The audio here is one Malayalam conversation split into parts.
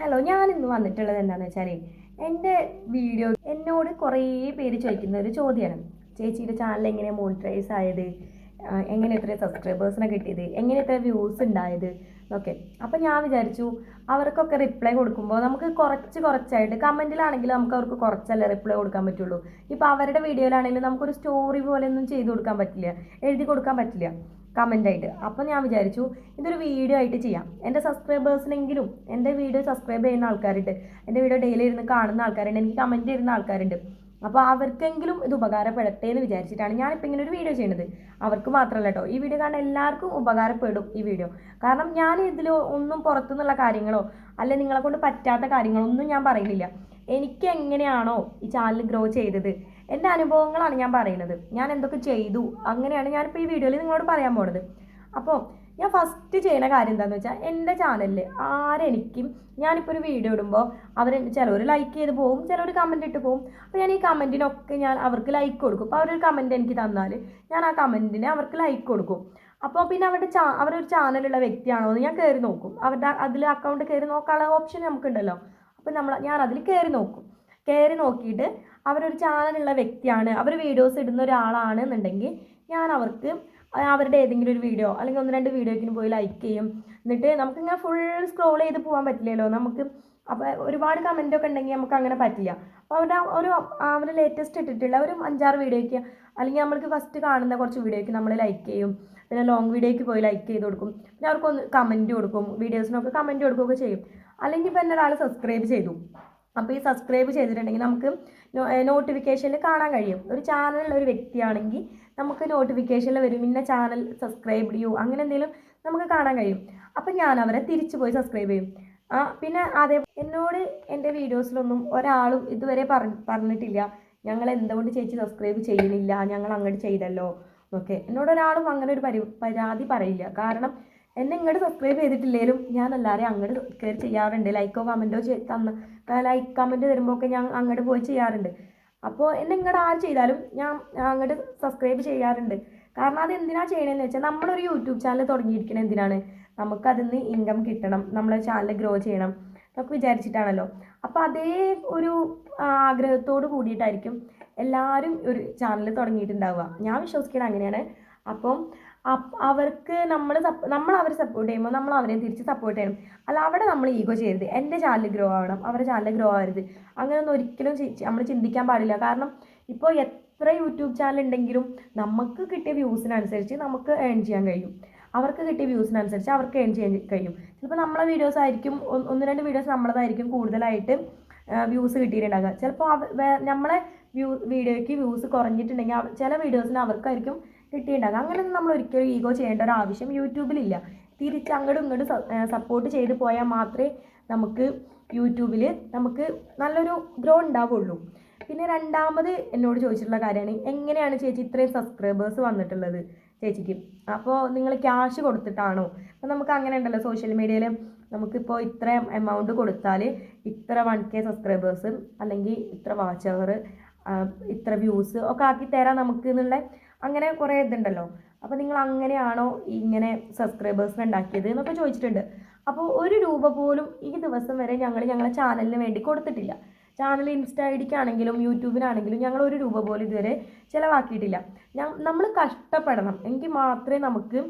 ഹലോ ഞാൻ ഇന്ന് വന്നിട്ടുള്ളത് എന്താണെന്ന് വെച്ചാൽ എന്റെ വീഡിയോ എന്നോട് കുറേ പേര് ചോദിക്കുന്ന ഒരു ചോദ്യമാണ് ചേച്ചിയുടെ ചാനൽ എങ്ങനെ മോണിറ്റൈസ് ആയത്? എങ്ങനെ ഇത്ര സബ്സ്ക്രൈബേഴ്സിനെ കിട്ടിയത്? എങ്ങനെ ഇത്ര വ്യൂസ് ഉണ്ടായത് ഓക്കെ അപ്പോൾ ഞാൻ വിചാരിച്ചു അവർക്കൊക്കെ റിപ്ലൈ കൊടുക്കുമ്പോൾ നമുക്ക് കുറച്ച് കുറച്ചായിട്ട് കമന്റിലാണെങ്കിലും നമുക്ക് അവർക്ക് കുറച്ചല്ലേ റിപ്ലൈ കൊടുക്കാൻ പറ്റുള്ളൂ. ഇപ്പോൾ അവരുടെ വീഡിയോയിലാണെങ്കിലും നമുക്കൊരു സ്റ്റോറി പോലെ ഒന്നും ചെയ്ത് കൊടുക്കാൻ പറ്റില്ല. എഴുതി കൊടുക്കാൻ പറ്റില്ല. കമന്റ് ആയിട്ട് അപ്പോൾ ഞാൻ വിചാരിച്ചു ഇതൊരു വീഡിയോ ആയിട്ട് ചെയ്യാം. എന്റെ സബ്സ്ക്രൈബേഴ്സിനെങ്കിലും എന്റെ വീഡിയോ സബ്സ്ക്രൈബ് ചെയ്യുന്ന ആൾക്കാരുണ്ട് എന്റെ വീഡിയോ ഡെയിലി ഇരുന്ന് കാണുന്ന ആൾക്കാരുണ്ട് എനിക്ക് കമന്റ് ചെയ്യുന്ന ആൾക്കാരുണ്ട്. അപ്പോൾ അവർക്കെങ്കിലും ഇത് ഉപകാരപ്പെടട്ടെ എന്ന് വിചാരിച്ചിട്ടാണ് ഞാനിപ്പോൾ ഇങ്ങനെ ഒരു വീഡിയോ ചെയ്യുന്നത്. അവർക്ക് മാത്രമല്ല കേട്ടോ ഈ വീഡിയോ കാണാൻ എല്ലാവർക്കും ഉപകാരപ്പെടും ഈ വീഡിയോ. കാരണം ഞാൻ ഇതിൽ ഒന്നും പുറത്തുനിന്നുള്ള കാര്യങ്ങളോ അല്ലെ നിങ്ങളെ കൊണ്ട് പറ്റാത്ത കാര്യങ്ങളോ ഒന്നും ഞാൻ പറയുന്നില്ല. എനിക്ക് എങ്ങനെയാണോ ഈ ചാനൽ ഗ്രോ ചെയ്തത്. എന്റെ അനുഭവങ്ങളാണ് ഞാൻ പറയുന്നത്. ഞാൻ എന്തൊക്കെ ചെയ്തു? അങ്ങനെയാണ് ഞാനിപ്പോൾ ഈ വീഡിയോയിൽ നിങ്ങളോട് പറയാൻ പോണത്. അപ്പോൾ ഞാൻ ഫസ്റ്റ് ചെയ്യുന്ന കാര്യം എന്താണെന്ന് വെച്ചാൽ എന്റെ ചാനലിൽ ആരെനിക്കും ഞാനിപ്പോൾ ഒരു വീഡിയോ ഇടുമ്പോൾ അവർ ചിലവർ ലൈക്ക് ചെയ്ത് പോകും ചിലവർ കമന്റ് ഇട്ട് പോകും അപ്പോൾ ഞാൻ ഈ കമന്റിനൊക്കെ ഞാൻ അവർക്ക് ലൈക്ക് കൊടുക്കും. അപ്പോൾ അവരൊരു കമന്റ് എനിക്ക് തന്നാൽ ഞാൻ ആ കമന്റിന് അവർക്ക് ലൈക്ക് കൊടുക്കും. അപ്പോൾ പിന്നെ അവരുടെ ചാ അവരൊരു ചാനലുള്ള വ്യക്തിയാണോ എന്ന് ഞാൻ കയറി നോക്കും. അവരുടെ അതിൽ അക്കൗണ്ട് കയറി നോക്കാനുള്ള ഓപ്ഷൻ നമുക്കുണ്ടല്ലോ. അപ്പോൾ നമ്മൾ ഞാൻ അതിൽ കയറി നോക്കും. കയറി നോക്കിയിട്ട് അവരൊരു ചാനലുള്ള വ്യക്തിയാണ്. അവർ വീഡിയോസ് ഇടുന്ന ഒരാളാണ് എന്നുണ്ടെങ്കിൽ ഞാൻ അവർക്ക് അവരുടെ ഏതെങ്കിലും ഒരു വീഡിയോ അല്ലെങ്കിൽ ഒന്ന് രണ്ട് വീഡിയോക്കിന് പോയി ലൈക്ക് ചെയ്യും. എന്നിട്ട് നമുക്കിങ്ങനെ ഫുൾ സ്ക്രോൾ ചെയ്ത് പോകാൻ പറ്റില്ലല്ലോ. നമുക്ക് അപ്പോൾ ഒരുപാട് കമന്റൊക്കെ ഉണ്ടെങ്കിൽ നമുക്ക് അങ്ങനെ പറ്റില്ല. അപ്പോൾ അവരുടെ ഒരു അവരുടെ ലേറ്റസ്റ്റ് ഇട്ടിട്ടുള്ള ഒരു അഞ്ചാറ് വീഡിയോയ്ക്ക് അല്ലെങ്കിൽ നമ്മൾക്ക് ഫസ്റ്റ് കാണുന്ന കുറച്ച് വീഡിയോയ്ക്ക് നമ്മൾ ലൈക്ക് ചെയ്യും. പിന്നെ ലോങ് വീഡിയോയ്ക്ക് പോയി ലൈക്ക് ചെയ്ത് കൊടുക്കും. പിന്നെ അവർക്കൊന്ന് കമന്റ് കൊടുക്കും. വീഡിയോസിനൊക്കെ കമന്റ് കൊടുക്കുകയൊക്കെ ചെയ്യും. അല്ലെങ്കിൽ ഇപ്പോൾ എന്നെ ഒരാൾ സബ്സ്ക്രൈബ് ചെയ്തു. അപ്പോൾ ഈ സബ്സ്ക്രൈബ് ചെയ്തിട്ടുണ്ടെങ്കിൽ നമുക്ക് നോട്ടിഫിക്കേഷനിൽ കാണാൻ കഴിയും. ഒരു ചാനലുള്ള ഒരു വ്യക്തിയാണെങ്കിൽ നമുക്ക് നോട്ടിഫിക്കേഷനിൽ വരും ഇന്ന ചാനൽ സബ്സ്ക്രൈബ് ചെയ്യൂ അങ്ങനെ എന്തെങ്കിലും നമുക്ക് കാണാൻ കഴിയും. അപ്പം ഞാൻ അവരെ തിരിച്ചു പോയി സബ്സ്ക്രൈബ് ചെയ്യും. ആ പിന്നെ അതേ എന്നോട് എന്റെ വീഡിയോസിലൊന്നും ഒരാളും ഇതുവരെ പറ പറഞ്ഞിട്ടില്ല. ഞങ്ങൾ എന്തുകൊണ്ട് ചേച്ചി സബ്സ്ക്രൈബ് ചെയ്യുന്നില്ല? ഞങ്ങൾ അങ്ങോട്ട് ചെയ്തല്ലോ. ഓക്കെ എന്നോട് ഒരാളും അങ്ങനെ ഒരു പരി പരാതി പറയില്ല. കാരണം എന്നെ ഇങ്ങോട്ട് സബ്സ്ക്രൈബ് ചെയ്തിട്ടില്ലെങ്കിലും ഞാൻ എല്ലാവരെയും അങ്ങോട്ട് കയറി ചെയ്യാറുണ്ട്. ലൈക്കോ കമന്റോ തന്ന ലൈക്ക് കമന്റ് തരുമ്പോൾ ഒക്കെ ഞാൻ അങ്ങോട്ട് പോയി ചെയ്യാറുണ്ട്. അപ്പോൾ എന്നെ ഇങ്ങോട്ട് ആര് ചെയ്താലും ഞാൻ അങ്ങോട്ട് സബ്സ്ക്രൈബ് ചെയ്യാറുണ്ട്. കാരണം അത് എന്തിനാണ് ചെയ്യണമെന്ന് വെച്ചാൽ നമ്മളൊരു യൂട്യൂബ് ചാനൽ തുടങ്ങിയിരിക്കുന്നത് എന്തിനാണ്? നമുക്കതിൽ നിന്ന് ഇൻകം കിട്ടണം. നമ്മളെ ചാനൽ ഗ്രോ ചെയ്യണം. എന്നൊക്കെ വിചാരിച്ചിട്ടാണല്ലോ. അപ്പോൾ അതേ ഒരു ആഗ്രഹത്തോട് കൂടിയിട്ടായിരിക്കും എല്ലാവരും ഒരു ചാനൽ തുടങ്ങിയിട്ടുണ്ടാവുക. ഞാൻ വിശ്വസിക്കണം അങ്ങനെയാണ്. അപ്പ് അവർക്ക് നമ്മൾ നമ്മൾ അവരെ സപ്പോർട്ട് ചെയ്യുമ്പോൾ നമ്മൾ അവരെ തിരിച്ച് സപ്പോർട്ട് ചെയ്യണം. അല്ല അവിടെ നമ്മൾ ഈഗോ ചെയ്യരുത്. എന്റെ ചാനൽ ഗ്രോ ആവണം. അവരുടെ ചാനൽ ഗ്രോ ആവരുത്. അങ്ങനെയൊന്നും ഒരിക്കലും നമ്മൾ ചിന്തിക്കാൻ പാടില്ല. കാരണം ഇപ്പോൾ എത്ര യൂട്യൂബ് ചാനൽ ഉണ്ടെങ്കിലും നമുക്ക് കിട്ടിയ വ്യൂസിനനുസരിച്ച് നമുക്ക് ഏൺ ചെയ്യാൻ കഴിയും. അവർക്ക് കിട്ടിയ വ്യൂസിനനുസരിച്ച് അവർക്ക് ഏൺ ചെയ്യാൻ കഴിയും. ചിലപ്പോൾ നമ്മളെ വീഡിയോസ് ആയിരിക്കും ഒന്ന് രണ്ട് വീഡിയോസ് നമ്മളതായിരിക്കും കൂടുതലായിട്ട് വ്യൂസ് കിട്ടിയിട്ടുണ്ടാകുക ചിലപ്പോൾ നമ്മളെ വ്യൂ വീഡിയോയ്ക്ക് വ്യൂസ് കുറഞ്ഞിട്ടുണ്ടെങ്കിൽ ചില വീഡിയോസിന് അവർക്കായിരിക്കും കിട്ടിയിട്ടുണ്ടാകുക അങ്ങനെയൊന്നും നമ്മൾ ഒരിക്കലും ഈഗോ ചെയ്യേണ്ട ഒരു ആവശ്യം യൂട്യൂബിലില്ല. തിരിച്ച് അങ്ങോട്ടും ഇങ്ങോട്ടും സപ്പോർട്ട് ചെയ്ത് പോയാൽ മാത്രമേ നമുക്ക് യൂട്യൂബിൽ നമുക്ക് നല്ലൊരു ഗ്രോ ഉണ്ടാവുള്ളൂ. പിന്നെ രണ്ടാമത് എന്നോട് ചോദിച്ചിട്ടുള്ള കാര്യമാണ്. എങ്ങനെയാണ് ചേച്ചി ഇത്രയും സബ്സ്ക്രൈബേഴ്സ് വന്നിട്ടുള്ളത് ചേച്ചിക്ക്? അപ്പോൾ നിങ്ങൾ ക്യാഷ് കൊടുത്തിട്ടാണോ? അപ്പോൾ നമുക്ക് അങ്ങനെ ഉണ്ടല്ലോ. സോഷ്യൽ മീഡിയയിൽ നമുക്കിപ്പോൾ ഇത്ര എമൗണ്ട് കൊടുത്താൽ ഇത്ര വൺ കെ സബ്സ്ക്രൈബേഴ്സ് അല്ലെങ്കിൽ ഇത്ര വാച്ച് അവർ ഇത്ര വ്യൂസ് ഒക്കെ ആക്കി തരാം നമുക്ക് എന്നുള്ള അങ്ങനെ കുറേ ഇതുണ്ടല്ലോ. അപ്പോൾ നിങ്ങൾ അങ്ങനെയാണോ ഇങ്ങനെ സബ്സ്ക്രൈബേഴ്സിനെ ഉണ്ടാക്കിയത് എന്നൊക്കെ ചോദിച്ചിട്ടുണ്ട്. അപ്പോൾ ഒരു രൂപ പോലും ഈ ദിവസം വരെ ഞങ്ങൾ ഞങ്ങളെ ചാനലിന് വേണ്ടി കൊടുത്തിട്ടില്ല. ചാനൽ ഇൻസ്റ്റ ഐ ഡിക്കാണെങ്കിലും യൂട്യൂബിനാണെങ്കിലും ഞങ്ങൾ ഒരു രൂപ പോലും ഇതുവരെ ചിലവാക്കിയിട്ടില്ല. നമ്മൾ കഷ്ടപ്പെടണം. എങ്കിൽ മാത്രമേ നമുക്ക്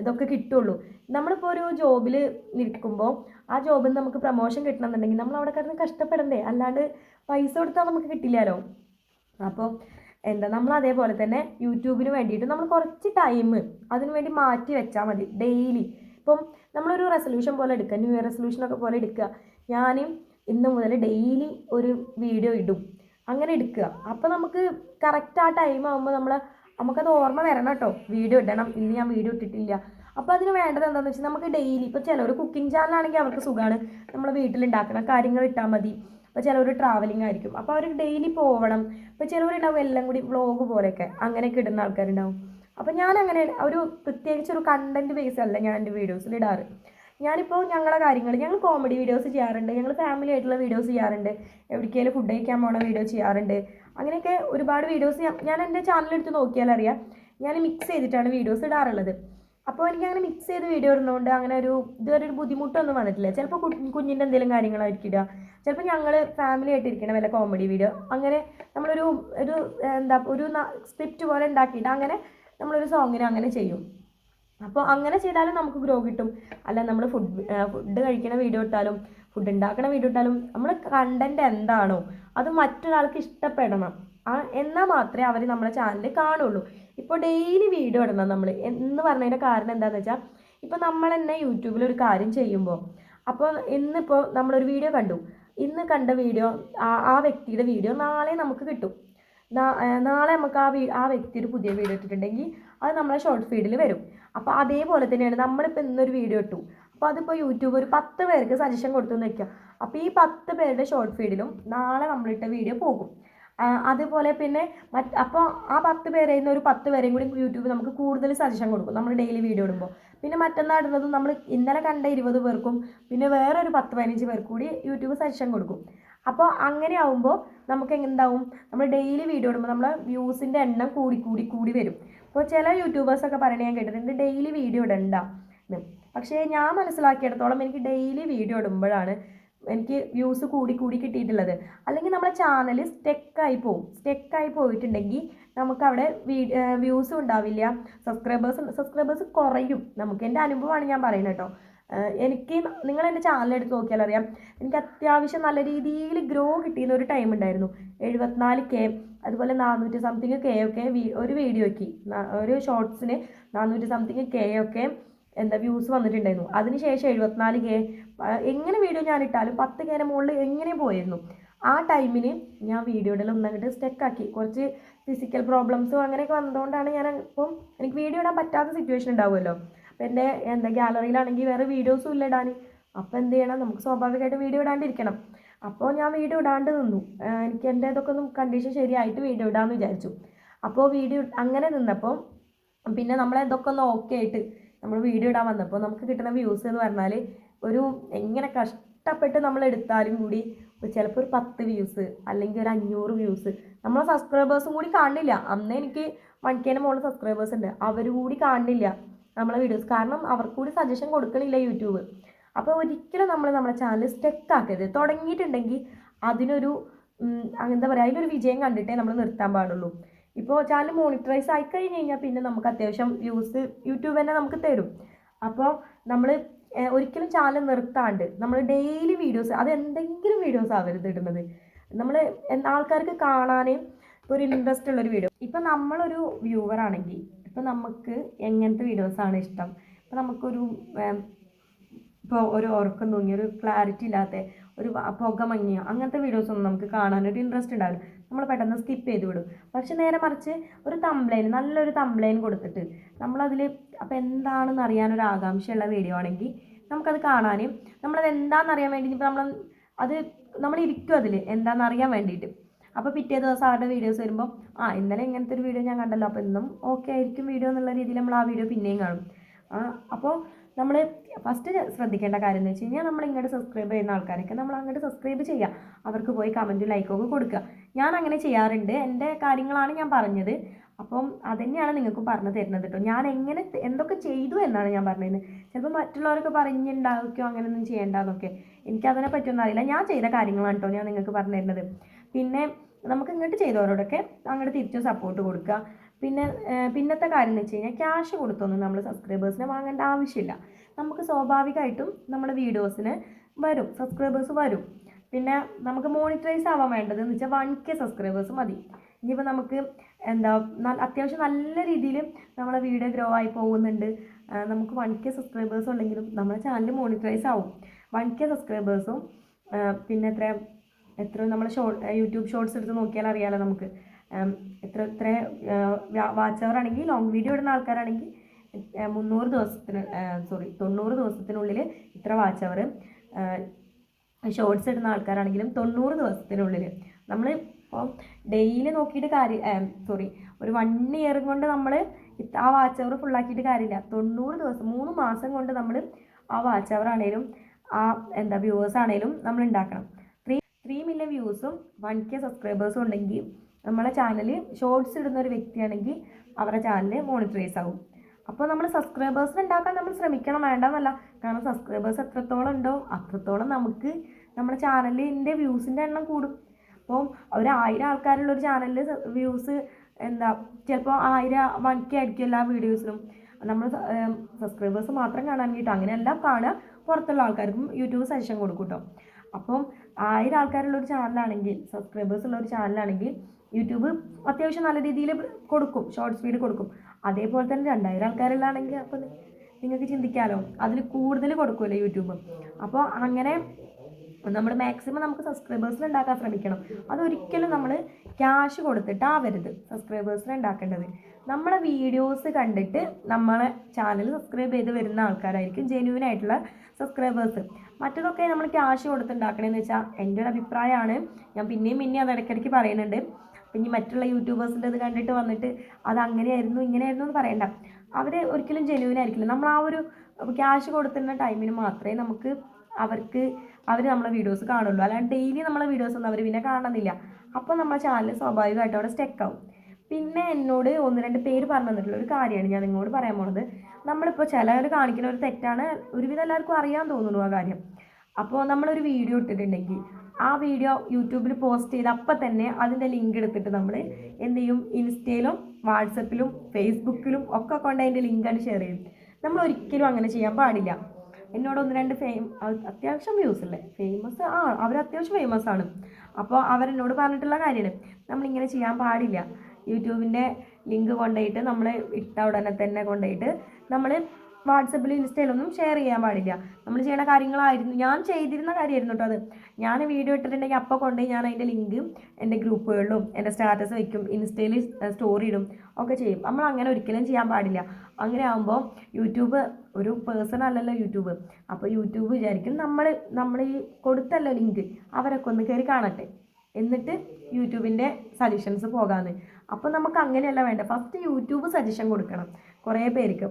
ഇതൊക്കെ കിട്ടുള്ളൂ. നമ്മളിപ്പോൾ ഒരു ജോബിൽ നിൽക്കുമ്പോൾ ആ ജോബിൽ നമുക്ക് പ്രൊമോഷൻ കിട്ടണമെന്നുണ്ടെങ്കിൽ നമ്മൾ അവിടെ കിടന്ന് കഷ്ടപ്പെടണ്ടേ? അല്ലാണ്ട് പൈസ കൊടുത്താൽ നമുക്ക് കിട്ടില്ലല്ലോ. അപ്പോൾ എന്താ നമ്മൾ അതേപോലെ തന്നെ യൂട്യൂബിന് വേണ്ടിയിട്ട് നമ്മൾ കുറച്ച് ടൈം അതിന് വേണ്ടി മാറ്റി വെച്ചാൽ മതി ഡെയിലി ഇപ്പം നമ്മളൊരു റെസൊല്യൂഷൻ പോലെ എടുക്കുക ന്യൂ ഇയർ റെസൊല്യൂഷനൊക്കെ പോലെ എടുക്കുക. ഞാൻ ഇന്ന് മുതൽ ഡെയിലി ഒരു വീഡിയോ ഇടും. അങ്ങനെ എടുക്കുക. അപ്പോൾ നമുക്ക് കറക്റ്റ് ആ ടൈം ആകുമ്പോൾ നമ്മൾ നമുക്കത് ഓർമ്മ വരണം കേട്ടോ. വീഡിയോ ഇടണം. ഇന്ന് ഞാൻ വീഡിയോ ഇട്ടിട്ടില്ല. അപ്പോൾ അതിന് വേണ്ടത് എന്താണെന്ന് വെച്ചാൽ നമുക്ക് ഡെയിലി ഇപ്പോൾ ചിലർ കുക്കിംഗ് ചാനലാണെങ്കിൽ അവർക്ക് സുഖമാണ് നമ്മൾ വീട്ടിലുണ്ടാക്കുന്ന കാര്യങ്ങൾ ഇട്ടാൽ മതി. അപ്പോൾ ചിലവർ ട്രാവലിംഗ് ആയിരിക്കും. അപ്പോൾ അവർക്ക് ഡെയിലി പോകണം ഇപ്പോൾ ചിലവരുണ്ടാവും എല്ലാം കൂടി വ്ളോഗ് പോലെയൊക്കെ. അങ്ങനെയൊക്കെ ഇടുന്ന ആൾക്കാരുണ്ടാവും. അപ്പോൾ ഞാൻ അങ്ങനെ ഒരു പ്രത്യേകിച്ച് ഒരു കണ്ടന്റ് ബേസ് അല്ല ഞാൻ എന്റെ വീഡിയോസിൽ ഇടാറ്. ഞാനിപ്പോൾ ഞങ്ങളുടെ കാര്യങ്ങൾ ഞങ്ങൾ കോമഡി വീഡിയോസ് ചെയ്യാറുണ്ട്. ഞങ്ങൾ ഫാമിലി ആയിട്ടുള്ള വീഡിയോസ് ചെയ്യാറുണ്ട്. എവിടേക്കെങ്കിലും ഫുഡ് കഴിക്കാൻ പോണ വീഡിയോ ചെയ്യാറുണ്ട്. അങ്ങനെയൊക്കെ ഒരുപാട് വീഡിയോസ് ഞാൻ ഞാൻ എന്റെ ചാനൽ എടുത്ത് നോക്കിയാൽ അറിയാം ഞാൻ മിക്സ് ചെയ്തിട്ടാണ് വീഡിയോസ് ഇടാറുള്ളത്. അപ്പോൾ എനിക്ക് അങ്ങനെ മിക്സ് ചെയ്ത് വീഡിയോ ഇടുന്നതുകൊണ്ട് അങ്ങനെ ഒരു ഇതുവരെ ഒരു ബുദ്ധിമുട്ടൊന്നും വന്നിട്ടില്ല. ചിലപ്പോൾ കുഞ്ഞിന്റെ എന്തെങ്കിലും കാര്യങ്ങളായിരിക്കും ഇടുക. ചിലപ്പോൾ ഞങ്ങൾ ഫാമിലി ആയിട്ട് ഇരിക്കണം വല്ല കോമഡി വീഡിയോ അങ്ങനെ നമ്മളൊരു ഒരു എന്താ ഒരു സ്ക്രിപ്റ്റ് പോലെ ഉണ്ടാക്കിയിട്ട് അങ്ങനെ നമ്മളൊരു സോങ്ങിന് അങ്ങനെ ചെയ്യും. അപ്പോൾ അങ്ങനെ ചെയ്താലും നമുക്ക് ഗ്രോ കിട്ടും. അല്ല നമ്മൾ ഫുഡ് ഫുഡ് കഴിക്കണ വീഡിയോ ഇട്ടാലും ഫുഡ് ഉണ്ടാക്കണ വീഡിയോ ഇട്ടാലും നമ്മൾ കണ്ടന്റ് എന്താണോ അത് മറ്റൊരാൾക്ക് ഇഷ്ടപ്പെടണം. എന്നാൽ മാത്രമേ അവർ നമ്മുടെ ചാനൽ കാണുള്ളൂ. ഇപ്പോൾ ഡെയിലി വീഡിയോ ഇടണം നമ്മൾ എന്ന് പറഞ്ഞതിന്റെ കാരണം എന്താണെന്ന് വെച്ചാൽ ഇപ്പോൾ നമ്മൾ തന്നെ യൂട്യൂബിൽ ഒരു കാര്യം ചെയ്യുമ്പോൾ അപ്പോൾ ഇന്നിപ്പോൾ നമ്മളൊരു വീഡിയോ കണ്ടു. ഇന്ന് കണ്ട വീഡിയോ ആ വ്യക്തിയുടെ വീഡിയോ നാളെ നമുക്ക് കിട്ടും. നാളെ നമുക്ക് ആ വീ ആ വ്യക്തി ഒരു പുതിയ വീഡിയോ ഇട്ടിട്ടുണ്ടെങ്കിൽ അത് നമ്മളെ ഷോർട്ട് ഫീഡിൽ വരും. അപ്പോൾ അതേപോലെ തന്നെയാണ് നമ്മളിപ്പോൾ ഇന്നൊരു വീഡിയോ ഇട്ടു. അപ്പോൾ അതിപ്പോൾ യൂട്യൂബ് ഒരു പത്ത് പേർക്ക് സജഷൻ കൊടുത്തു എന്ന് വെക്കുക അപ്പോൾ ഈ പത്ത് പേരുടെ ഷോർട്ട് ഫീഡിലും നാളെ നമ്മളിട്ട വീഡിയോ പോകും. അതുപോലെ പിന്നെ മറ്റ് അപ്പോൾ ആ പത്ത് പേരിൽ നിന്ന് ഒരു പത്ത് പേരെയും കൂടി യൂട്യൂബ് നമുക്ക് കൂടുതൽ സജഷൻ കൊടുക്കും. നമ്മൾ ഡെയിലി വീഡിയോ ഇടുമ്പോൾ പിന്നെ മറ്റന്നാൾ ഇടുന്നത് നമ്മൾ ഇന്നലെ കണ്ട ഇരുപത് പേർക്കും പിന്നെ വേറെ ഒരു പത്ത് പതിനഞ്ച് പേർക്ക് കൂടി യൂട്യൂബ് സജഷൻ കൊടുക്കും. അപ്പോൾ അങ്ങനെ ആവുമ്പോൾ നമുക്ക് എന്താവും? നമ്മൾ ഡെയിലി വീഡിയോ ഇടുമ്പോൾ നമ്മൾ വ്യൂസിന്റെ എണ്ണം കൂടി കൂടി കൂടി വരും. അപ്പോൾ ചില യൂട്യൂബേഴ്സൊക്കെ പറയണ ഞാൻ കേട്ടിട്ടുണ്ട് ഡെയിലി വീഡിയോ ഇടണ്ട. പക്ഷേ ഞാൻ മനസ്സിലാക്കിയിടത്തോളം എനിക്ക് ഡെയിലി വീഡിയോ ഇടുമ്പോഴാണ് എനിക്ക് വ്യൂസ് കൂടി കൂടി കിട്ടിയിട്ടുള്ളത്. അല്ലെങ്കിൽ നമ്മുടെ ചാനൽ സ്റ്റെക്കായി പോവും. സ്റ്റെക്കായി പോയിട്ടുണ്ടെങ്കിൽ നമുക്ക് അവിടെ വ്യൂസ് ഉണ്ടാവില്ല. സബ്സ്ക്രൈബേഴ്സ് സബ്സ്ക്രൈബേഴ്സ് കുറയും. നമുക്ക് എന്റെ അനുഭവമാണ് ഞാൻ പറയുന്നത് കേട്ടോ. എനിക്ക് നിങ്ങൾ എന്റെ ചാനൽ എടുത്ത് നോക്കിയാൽ അറിയാം. എനിക്ക് അത്യാവശ്യം നല്ല രീതിയിൽ ഗ്രോ കിട്ടിയിരുന്ന ഒരു ടൈം ഉണ്ടായിരുന്നു. എഴുപത്തിനാല് കെ അതുപോലെ നാനൂറ്റി സംതിങ് കെ ഒക്കെ ഒരു വീഡിയോയ്ക്ക് ഒരു ഷോർട്സിന് നാനൂറ്റി സംതിങ് കെ ഒക്കെ എന്താ വ്യൂസ് വന്നിട്ടുണ്ടായിരുന്നു. അതിനുശേഷം എഴുപത്തിനാല് കെ എങ്ങനെ വീഡിയോ ഞാൻ ഇട്ടാലും പത്ത് കെയുടെ മുകളിൽ എങ്ങനെ പോയിരുന്നു. ആ ടൈമിന് ഞാൻ വീഡിയോ ഇടൽ ഒന്നങ്ങോട്ട് സ്റ്റെക്കാക്കി കുറച്ച് ഫിസിക്കൽ പ്രോബ്ലംസും അങ്ങനെയൊക്കെ വന്നതുകൊണ്ടാണ് ഞാൻ ഇപ്പം എനിക്ക് വീഡിയോ ഇടാൻ പറ്റാത്ത സിറ്റുവേഷൻ ഉണ്ടാവുമല്ലോ. അപ്പം എന്റെ എന്താ ഗ്യാലറിയിലാണെങ്കിൽ വേറെ വീഡിയോസും ഇല്ല ഇടാൻ. അപ്പോൾ എന്ത് ചെയ്യണം? നമുക്ക് സ്വാഭാവികമായിട്ട് വീഡിയോ ഇടാണ്ടിരിക്കണം. അപ്പോൾ ഞാൻ വീഡിയോ ഇടാണ്ട് നിന്നു. എനിക്ക് എന്റെ ഇതൊക്കെ ഒന്നും കണ്ടീഷൻ ശരിയായിട്ട് വീഡിയോ ഇടാമെന്ന് വിചാരിച്ചു. അപ്പോൾ വീഡിയോ അങ്ങനെ നിന്നപ്പോൾ പിന്നെ നമ്മൾ ഇതൊക്കെ ഒന്ന് ഓക്കെ ആയിട്ട് നമ്മൾ വീഡിയോ ഇടാൻ വന്നപ്പോൾ നമുക്ക് കിട്ടുന്ന വ്യൂസ് എന്ന് പറഞ്ഞാൽ ഒരു എങ്ങനെ കഷ്ടപ്പെട്ട് നമ്മൾ എടുത്താലും കൂടി ചിലപ്പോൾ ഒരു പത്ത് വ്യൂസ് അല്ലെങ്കിൽ ഒരു അഞ്ഞൂറ് വ്യൂസ് നമ്മളെ സബ്സ്ക്രൈബേഴ്സും കൂടി കാണില്ല അന്ന് എനിക്ക് വൺ കേന്റെ മുകളിൽ സബ്സ്ക്രൈബേഴ്സ് ഉണ്ട്. അവർ കൂടി കാണില്ല നമ്മളെ വീഡിയോസ് കാരണം അവർക്ക് കൂടി സജഷൻ കൊടുക്കണില്ല യൂട്യൂബ്. അപ്പോൾ ഒരിക്കലും നമ്മൾ നമ്മുടെ ചാനൽ സ്റ്റെക്ക് ആക്കരുത്. തുടങ്ങിയിട്ടുണ്ടെങ്കിൽ അതിനൊരു എന്താ പറയുക അതിനൊരു വിജയം കണ്ടിട്ടേ നമ്മൾ നിർത്താൻ പാടുള്ളൂ. ഇപ്പോൾ ചാനൽ മോണിറ്ററൈസ് ആയി കഴിഞ്ഞ് കഴിഞ്ഞാൽ പിന്നെ നമുക്ക് അത്യാവശ്യം വ്യൂസ് യൂട്യൂബ് തന്നെ നമുക്ക് തരും. അപ്പോൾ നമ്മൾ ഒരിക്കലും ചാനൽ നിർത്താണ്ട് നമ്മൾ ഡെയിലി വീഡിയോസ് അത് എന്തെങ്കിലും വീഡിയോസ് ആവരുത് ഇടുന്നത്. നമ്മൾ ആൾക്കാർക്ക് കാണാൻ ഇപ്പോൾ ഒരു ഇൻട്രസ്റ്റ് ഉള്ളൊരു വീഡിയോ ഇപ്പം നമ്മളൊരു വ്യൂവർ ആണെങ്കിൽ ഇപ്പം നമുക്ക് എങ്ങനത്തെ വീഡിയോസാണ് ഇഷ്ടം? ഇപ്പം നമുക്കൊരു ഇപ്പോൾ ഒരു ഉറക്കം തൂങ്ങി ഒരു ക്ലാരിറ്റി ഇല്ലാത്ത ഒരു പുക മങ്ങിയ അങ്ങനത്തെ വീഡിയോസ് ഒന്നും നമുക്ക് കാണാനൊരു ഇൻട്രസ്റ്റ് ഉണ്ടാവില്ല. നമ്മൾ പെട്ടെന്ന് സ്കിപ്പ് ചെയ്ത് വിടും. പക്ഷെ നേരെ മറിച്ച് ഒരു തംബ്ലൈൻ നല്ലൊരു തംബ്ലൈൻ കൊടുത്തിട്ട് നമ്മളതിൽ അപ്പോൾ എന്താണെന്ന് അറിയാനൊരു ആകാംക്ഷയുള്ള വീഡിയോ ആണെങ്കിൽ നമുക്കത് കാണാനും നമ്മളത് എന്താണെന്ന് അറിയാൻ വേണ്ടി ഇപ്പോൾ നമ്മൾ അത് നമ്മൾ ഇരിക്കും അതിൽ എന്താണെന്ന് അറിയാൻ വേണ്ടിയിട്ട് അപ്പോൾ പിറ്റേ ദിവസം അവരുടെ വീഡിയോസ് വരുമ്പോൾ ആ ഇന്നലെ ഇങ്ങനത്തെ ഒരു വീഡിയോ ഞാൻ കണ്ടല്ലോ. അപ്പോൾ ഇന്നും ഓക്കെ ആയിരിക്കും വീഡിയോ എന്നുള്ള രീതിയിൽ നമ്മൾ ആ വീഡിയോ പിന്നെയും കാണും. അപ്പോൾ നമ്മൾ ഫസ്റ്റ് ശ്രദ്ധിക്കേണ്ട കാര്യം എന്ന് വെച്ച് കഴിഞ്ഞാൽ നമ്മൾ ഇങ്ങോട്ട് സബ്സ്ക്രൈബ് ചെയ്യുന്ന ആൾക്കാരൊക്കെ നമ്മൾ അങ്ങോട്ട് സബ്സ്ക്രൈബ് ചെയ്യുക അവർക്ക് പോയി കമന്റും ലൈക്കൊക്കെ കൊടുക്കുക ഞാൻ അങ്ങനെ ചെയ്യാറുണ്ട്. എന്റെ കാര്യങ്ങളാണ് ഞാൻ പറഞ്ഞത്. അപ്പം അതുതന്നെയാണ് നിങ്ങൾക്ക് പറഞ്ഞു തരുന്നത് കേട്ടോ ഞാൻ എങ്ങനെ എന്തൊക്കെ ചെയ്തു എന്നാണ് ഞാൻ പറഞ്ഞത്. ചിലപ്പോൾ മറ്റുള്ളവരൊക്കെ പറഞ്ഞിട്ടുണ്ടാവുകയോ അങ്ങനെയൊന്നും ചെയ്യേണ്ടെന്നൊക്കെ. എനിക്കതിനെ പറ്റിയൊന്നും അറിയില്ല. ഞാൻ ചെയ്ത കാര്യങ്ങളാണ് കേട്ടോ ഞാൻ നിങ്ങൾക്ക് പറഞ്ഞു തരുന്നത്. പിന്നെ നമുക്ക് ഇങ്ങോട്ട് ചെയ്തവരോടൊക്കെ അങ്ങോട്ട് തിരിച്ചും സപ്പോർട്ട് കൊടുക്കുക പിന്നെ പിന്നത്തെ കാര്യം എന്ന് വെച്ച് കഴിഞ്ഞാൽ ക്യാഷ് കൊടുത്തൊന്നും നമ്മൾ സബ്സ്ക്രൈബേഴ്സിനെ വാങ്ങേണ്ട ആവശ്യമില്ല. നമുക്ക് സ്വാഭാവികമായിട്ടും നമ്മുടെ വീഡിയോസിന് വരും സബ്സ്ക്രൈബേഴ്സ് വരും. പിന്നെ നമുക്ക് മോണിറ്ററൈസ് ആവാൻ വേണ്ടത് എന്ന് വെച്ചാൽ വൺ കെ സബ്സ്ക്രൈബേഴ്സ് മതി. ഇനിയിപ്പോൾ നമുക്ക് എന്താ അത്യാവശ്യം നല്ല രീതിയിൽ നമ്മളെ വീഡിയോ ഗ്രോ ആയി പോകുന്നുണ്ട്. നമുക്ക് വൺ കെ സബ്സ്ക്രൈബേഴ്സ് ഉണ്ടെങ്കിലും നമ്മുടെ ചാനൽ മോണിറ്ററൈസ് ആവും. വൺ കെ സബ്സ്ക്രൈബേഴ്സും പിന്നെ എത്ര എത്ര നമ്മൾ ഷോർട്ട് യൂട്യൂബ് ഷോർട്സ് എടുത്ത് നോക്കിയാൽ അറിയാലോ നമുക്ക്. എത്ര എത്ര വാച്ച് അവർ ആണെങ്കിൽ ലോങ് വീഡിയോ ഇടുന്ന ആൾക്കാരാണെങ്കിൽ മുന്നൂറ് ദിവസത്തിന് സോറി തൊണ്ണൂറ് ദിവസത്തിനുള്ളിൽ ഇത്ര വാച്ച് അവർ ഷോർട്സ് ഇടുന്ന ആൾക്കാരാണെങ്കിലും തൊണ്ണൂറ് ദിവസത്തിനുള്ളിൽ. നമ്മൾ ഇപ്പോൾ ഡെയിലി നോക്കിയിട്ട് കാര്യം സോറി ഒരു വൺ ഇയർ കൊണ്ട് നമ്മൾ ആ വാച്ച് അവർ ഫുള്ളാക്കിയിട്ട് കാര്യമില്ല. തൊണ്ണൂറ് ദിവസം മൂന്ന് മാസം കൊണ്ട് നമ്മൾ ആ വാച്ച് അവർ ആണെങ്കിലും ആ എന്താ വ്യൂവേഴ്സ് ആണെങ്കിലും നമ്മൾ ഉണ്ടാക്കണം. ത്രീ ത്രീ മില്യൺ വ്യൂസും വൺ കെ സബ്സ്ക്രൈബേഴ്സും ഉണ്ടെങ്കിൽ നമ്മളെ ചാനൽ ഷോർട്സ് ഇടുന്ന ഒരു വ്യക്തിയാണെങ്കിൽ അവരുടെ ചാനൽ മോണിറ്ററൈസ് ആകും അപ്പോൾ നമ്മൾ സബ്സ്ക്രൈബേഴ്സ് ഉണ്ടാക്കാൻ നമ്മൾ ശ്രമിക്കണം. വേണ്ടെന്നല്ല. കാരണം സബ്സ്ക്രൈബേഴ്സ് എത്രത്തോളം ഉണ്ടോ അത്രത്തോളം നമുക്ക് നമ്മുടെ ചാനലിന്റെ വ്യൂസിന്റെ എണ്ണം കൂടും. അപ്പോൾ ഒരു ആയിരം ആൾക്കാരുള്ള ഒരു ചാനലിൽ വ്യൂസ് എന്താ ചിലപ്പോൾ ആയിരം വൺ കെ ആയിരിക്കും എല്ലാ വീഡിയോസിലും നമ്മൾ സബ്സ്ക്രൈബേഴ്സ് മാത്രം കാണാൻ കേട്ടോ അങ്ങനെയെല്ലാം കാണുക. പുറത്തുള്ള ആൾക്കാർക്കും യൂട്യൂബ് സജഷൻ കൊടുക്കും കേട്ടോ അപ്പം ആയിരം ആൾക്കാരുള്ള ഒരു ചാനലാണെങ്കിൽ സബ്സ്ക്രൈബേഴ്സ് ഉള്ള ഒരു ചാനലാണെങ്കിൽ യൂട്യൂബ് അത്യാവശ്യം നല്ല രീതിയിൽ കൊടുക്കും ഷോർട്ട് സ്പീഡ് കൊടുക്കും. അതേപോലെ തന്നെ രണ്ടായിരം ആൾക്കാരിലാണെങ്കിൽ അപ്പോൾ നിങ്ങൾക്ക് ചിന്തിക്കാമല്ലോ അതിൽ കൂടുതൽ കൊടുക്കുമല്ലോ യൂട്യൂബ്? അപ്പോൾ അങ്ങനെ നമ്മൾ മാക്സിമം നമുക്ക് സബ്സ്ക്രൈബേഴ്സിന് ഉണ്ടാക്കാൻ ശ്രമിക്കണം. അതൊരിക്കലും നമ്മൾ ക്യാഷ് കൊടുത്തിട്ടാവരുത് സബ്സ്ക്രൈബേഴ്സിന് ഉണ്ടാക്കേണ്ടത്. നമ്മളെ വീഡിയോസ് കണ്ടിട്ട് നമ്മളെ ചാനൽ സബ്സ്ക്രൈബ് ചെയ്ത് വരുന്ന ആൾക്കാരായിരിക്കും ജെന്യൂൻ ആയിട്ടുള്ള സബ്സ്ക്രൈബേഴ്സ് മറ്റതൊക്കെ നമ്മൾ ക്യാഷ് കൊടുത്തുണ്ടാക്കണമെന്ന് വെച്ചാൽ എന്റെ ഒരു അഭിപ്രായമാണ് ഞാൻ പിന്നെയും പിന്നെയും അത് ഇടയ്ക്കിടയ്ക്ക് പറയുന്നുണ്ട്. അപ്പം ഇനി മറ്റുള്ള യൂട്യൂബേഴ്സിന്റെ ഇത് കണ്ടിട്ട് വന്നിട്ട് അത് അങ്ങനെയായിരുന്നു ഇങ്ങനെയായിരുന്നു എന്ന് പറയണ്ട. അവർ ഒരിക്കലും ജെന്യൂൻ ആയിരിക്കില്ല. നമ്മൾ ആ ഒരു ക്യാഷ് കൊടുത്തിരുന്ന ടൈമിന് മാത്രമേ നമുക്ക് അവർക്ക് അവർ നമ്മളെ വീഡിയോസ് കാണുള്ളൂ. അല്ലാണ്ട് ഡെയിലി നമ്മളെ വീഡിയോസ് ഒന്നും അവർ പിന്നെ കാണുന്നില്ല അപ്പോൾ നമ്മളെ ചാനൽ സ്വാഭാവികമായിട്ട് അവിടെ സ്റ്റക്ക് ആവും. പിന്നെ എന്നോട് ഒന്ന് രണ്ട് പേര് പറഞ്ഞു തന്നിട്ടുള്ള ഒരു കാര്യമാണ് ഞാൻ നിങ്ങളോട് പറയാൻ പോണത്. നമ്മളിപ്പോൾ ചിലവർ കാണിക്കുന്ന ഒരു തെറ്റാണ് ഒരുവിധം എല്ലാവർക്കും അറിയാൻ തോന്നുന്നു ആ കാര്യം. അപ്പോൾ നമ്മളൊരു വീഡിയോ ഇട്ടിട്ടുണ്ടെങ്കിൽ ആ വീഡിയോ യൂട്യൂബിൽ പോസ്റ്റ് ചെയ്ത് അപ്പം തന്നെ അതിന്റെ ലിങ്ക് എടുത്തിട്ട് നമ്മൾ എന്ത് ചെയ്യും? ഇൻസ്റ്റയിലും വാട്സപ്പിലും ഫേസ്ബുക്കിലും ഒക്കെ കൊണ്ട് അതിന്റെ ലിങ്കാണ് ഷെയർ ചെയ്യും. നമ്മൾ ഒരിക്കലും അങ്ങനെ ചെയ്യാൻ പാടില്ല. എന്നോട് ഒന്ന് രണ്ട് ഫേം അത്യാവശ്യം വ്യൂസ് അല്ലേ ഫേമസ് ആ അവർ അത്യാവശ്യം ഫേമസ് ആണ്. അപ്പോൾ അവരെന്നോട് പറഞ്ഞിട്ടുള്ള കാര്യമാണ്. നമ്മളിങ്ങനെ ചെയ്യാൻ പാടില്ല. യൂട്യൂബിന്റെ ലിങ്ക് കൊണ്ടുപോയിട്ട് നമ്മൾ ഇട്ട ഉടനെ തന്നെ കൊണ്ടുപോയിട്ട് നമ്മൾ വാട്സപ്പിൽ ഇൻസ്റ്റയിലൊന്നും ഷെയർ ചെയ്യാൻ പാടില്ല. നമ്മൾ ചെയ്യുന്ന കാര്യങ്ങളായിരുന്നു ഞാൻ ചെയ്തിരുന്ന കാര്യമായിരുന്നു കേട്ടോ അത്. ഞാൻ വീഡിയോ ഇട്ടിട്ടുണ്ടെങ്കിൽ അപ്പോൾ കൊണ്ടുപോയി ഞാൻ അതിന്റെ ലിങ്ക് എന്റെ ഗ്രൂപ്പുകളിലും എന്റെ സ്റ്റാറ്റസ് വയ്ക്കും ഇൻസ്റ്റയിൽ സ്റ്റോറി ഇടും ഒക്കെ ചെയ്യും. നമ്മൾ അങ്ങനെ ഒരിക്കലും ചെയ്യാൻ പാടില്ല. അങ്ങനെ ആകുമ്പോൾ യൂട്യൂബ് ഒരു പേഴ്സൺ അല്ലല്ലോ യൂട്യൂബ് അപ്പോൾ യൂട്യൂബ് വിചാരിക്കും നമ്മൾ നമ്മൾ ഈ കൊടുത്തല്ലോ ലിങ്ക് അവരൊക്കെ ഒന്ന് കയറി കാണട്ടെ. എന്നിട്ട് യൂട്യൂബിന്റെ സജഷൻസ് പോകാമെന്ന് അപ്പോൾ നമുക്ക് അങ്ങനെയല്ല വേണ്ട. ഫസ്റ്റ് യൂട്യൂബ് സജഷൻ കൊടുക്കണം കുറേ പേർക്ക്.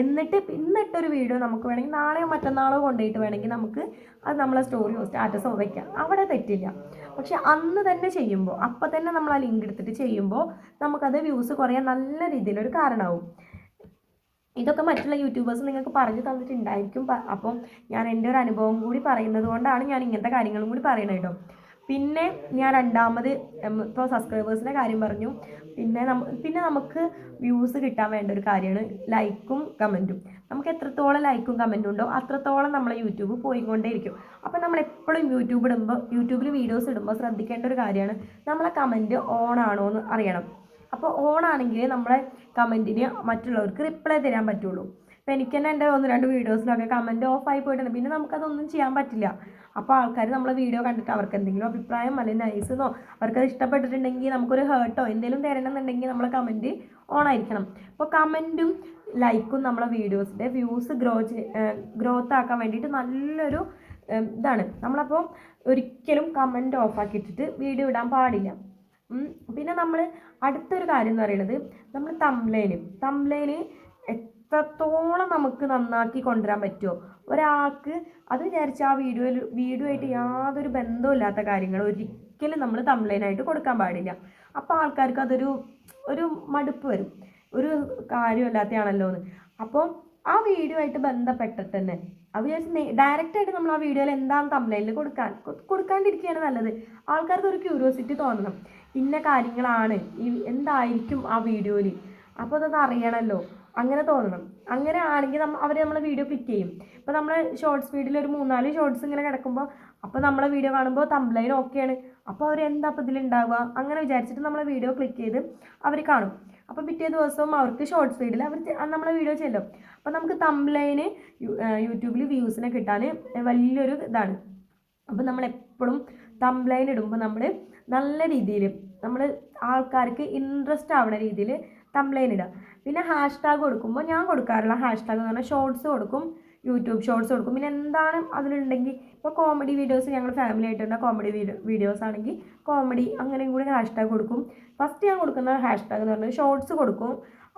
എന്നിട്ട് പിന്നിട്ടൊരു വീഡിയോ നമുക്ക് വേണമെങ്കിൽ നാളെയോ മറ്റന്നാളോ കൊണ്ടുപോയിട്ട് വേണമെങ്കിൽ നമുക്ക് അത് നമ്മളെ സ്റ്റോറിയോ സ്റ്റാറ്റസോ വയ്ക്കാം അവിടെ തെറ്റില്ല. പക്ഷെ അന്ന് തന്നെ ചെയ്യുമ്പോൾ അപ്പം തന്നെ നമ്മൾ ആ ലിങ്ക് എടുത്തിട്ട് ചെയ്യുമ്പോൾ നമുക്കത് വ്യൂസ് കുറയാൻ നല്ല രീതിയിലൊരു കാരണമാവും. ഇതൊക്കെ മറ്റുള്ള യൂട്യൂബേഴ്സ് നിങ്ങൾക്ക് പറഞ്ഞു തന്നിട്ടുണ്ടായിരിക്കും. അപ്പം ഞാൻ എന്റെ ഒരു അനുഭവം കൂടി പറയുന്നത് കൊണ്ടാണ് ഞാൻ ഇങ്ങനത്തെ കാര്യങ്ങളും കൂടി പറയുന്നത് കേട്ടോ. പിന്നെ ഞാൻ രണ്ടാമത് ഇപ്പോൾ സബ്സ്ക്രൈബേഴ്സിന്റെ കാര്യം പറഞ്ഞു. പിന്നെ നമ്മ പിന്നെ നമുക്ക് വ്യൂസ് കിട്ടാൻ വേണ്ട ഒരു കാര്യമാണ് ലൈക്കും കമന്റും നമുക്ക് എത്രത്തോളം ലൈക്കും കമന്റും ഉണ്ടോ അത്രത്തോളം നമ്മളെ യൂട്യൂബ് പോയിക്കൊണ്ടേയിരിക്കും. അപ്പോൾ നമ്മൾ എപ്പോഴും യൂട്യൂബ് ഇടുമ്പോൾ യൂട്യൂബിൽ വീഡിയോസ് ഇടുമ്പോൾ ശ്രദ്ധിക്കേണ്ട ഒരു കാര്യമാണ് നമ്മളെ കമന്റ് ഓൺ ആണോ എന്ന് അറിയണം. അപ്പോൾ ഓൺ ആണെങ്കിൽ നമ്മളെ കമന്റിന് മറ്റുള്ളവർക്ക് റിപ്ലൈ തരാൻ പറ്റുള്ളൂ. അപ്പോൾ എനിക്ക് തന്നെ എന്റെ ഒന്ന് രണ്ട് വീഡിയോസിലൊക്കെ കമന്റ് ഓഫ് ആയി പോയിട്ടുണ്ട്. പിന്നെ നമുക്കതൊന്നും ചെയ്യാൻ പറ്റില്ല. അപ്പോൾ ആൾക്കാർ നമ്മളെ വീഡിയോ കണ്ടിട്ട് അവർക്ക് എന്തെങ്കിലും അഭിപ്രായം അല്ലെങ്കിൽ നൈസെന്നോ അവർക്കത് ഇഷ്ടപ്പെട്ടിട്ടുണ്ടെങ്കിൽ നമുക്കൊരു ഹേർട്ടോ എന്തെങ്കിലും തരണമെന്നുണ്ടെങ്കിൽ നമ്മളെ കമന്റ് ഓൺ ആയിരിക്കണം. അപ്പോൾ കമന്റും ലൈക്കും നമ്മളെ വീഡിയോസിന്റെ വ്യൂസ് ഗ്രോ ഗ്രോത്ത് ആക്കാൻ വേണ്ടിയിട്ട് നല്ലൊരു ഇതാണ്. നമ്മളപ്പോൾ ഒരിക്കലും കമന്റ് ഓഫ് ആക്കിയിട്ടിട്ട് വീഡിയോ ഇടാൻ പാടില്ല. പിന്നെ നമ്മൾ അടുത്തൊരു കാര്യം എന്ന് പറയുന്നത് നമ്മൾ തംബ്ലൈന് തംബ്ലൈന് എത്രത്തോളം നമുക്ക് നന്നാക്കി കൊണ്ടുവരാൻ പറ്റുമോ ഒരാൾക്ക് അത് വിചാരിച്ച് ആ വീഡിയോയിൽ വീഡിയോ ആയിട്ട് യാതൊരു ബന്ധമില്ലാത്ത കാര്യങ്ങൾ ഒരിക്കലും നമ്മൾ തമ്പ്ലൈനായിട്ട് കൊടുക്കാൻ പാടില്ല. അപ്പോൾ ആൾക്കാർക്ക് അതൊരു ഒരു മടുപ്പ് വരും. ഒരു കാര്യമില്ലാത്തയാണല്ലോ എന്ന് അപ്പോൾ ആ വീഡിയോ ആയിട്ട് ബന്ധപ്പെട്ട തന്നെ അത് വിചാരിച്ച് ഡയറക്റ്റ് ആയിട്ട് നമ്മൾ ആ വീഡിയോയിൽ എന്താണ് തമ്പ്ലൈനിൽ കൊടുക്കാൻ കൊടുക്കാണ്ടിരിക്കുകയാണ് നല്ലത്. ആൾക്കാർക്ക് ഒരു ക്യൂരിയോസിറ്റി തോന്നണം. ഇന്ന കാര്യങ്ങളാണ് ഈ എന്തായിരിക്കും ആ വീഡിയോയിൽ? അപ്പോൾ അതൊന്ന് അറിയണമല്ലോ. അങ്ങനെ തോന്നണം അങ്ങനെ ആണെങ്കിൽ നമ്മൾ അവർ നമ്മളെ വീഡിയോ ക്ലിക്ക് ചെയ്യും. ഇപ്പോൾ നമ്മൾ ഷോർട്സ് വീഡിയോയിൽ ഒരു മൂന്നാൽ ഷോർട്സ് ഇങ്ങനെ കിടക്കുമ്പോൾ അപ്പോൾ നമ്മളെ വീഡിയോ കാണുമ്പോൾ തമ്പ്ലൈൻ ഓക്കെയാണ് അപ്പോൾ അവർ എന്താ അപ്പോൾ ഇതിലുണ്ടാവുക അങ്ങനെ വിചാരിച്ചിട്ട് നമ്മളെ വീഡിയോ ക്ലിക്ക് ചെയ്ത് അവർ കാണും. അപ്പോൾ പിറ്റേ ദിവസം അവർക്ക് ഷോർട്സ് വീഡിയോ അവർ നമ്മളെ വീഡിയോ ചെല്ലും. അപ്പോൾ നമുക്ക് തംബ്ലൈന് യൂട്യൂബിൽ വ്യൂസിനെ കിട്ടാൻ വലിയൊരു ഇതാണ്. അപ്പോൾ നമ്മൾ എപ്പോഴും ഇടുമ്പോൾ നമ്മൾ നല്ല രീതിയിൽ നമ്മൾ ആൾക്കാർക്ക് ഇൻട്രസ്റ്റ് ആവുന്ന രീതിയിൽ തംബ്ലൈൻ ഇടുക. പിന്നെ ഹാഷ്ടാഗ് കൊടുക്കുമ്പോൾ ഞാൻ കൊടുക്കാറുള്ള ഹാഷ്ടാഗ് എന്ന് പറഞ്ഞാൽ ഷോർട്സ് കൊടുക്കും യൂട്യൂബ് ഷോർട്സ് കൊടുക്കും. പിന്നെ എന്താണ് അതിലുണ്ടെങ്കിൽ ഇപ്പോൾ കോമഡി വീഡിയോസ് ഞങ്ങൾ ഫാമിലി ആയിട്ടുള്ള കോമഡി വീഡിയോസ് ആണെങ്കിൽ കോമഡി അങ്ങനെയും കൂടി ഹാഷ്ടാഗ് കൊടുക്കും. ഫസ്റ്റ് ഞാൻ കൊടുക്കുന്ന ഹാഷ്ടാഗ് എന്ന് പറഞ്ഞാൽ ഷോർട്സ് കൊടുക്കും.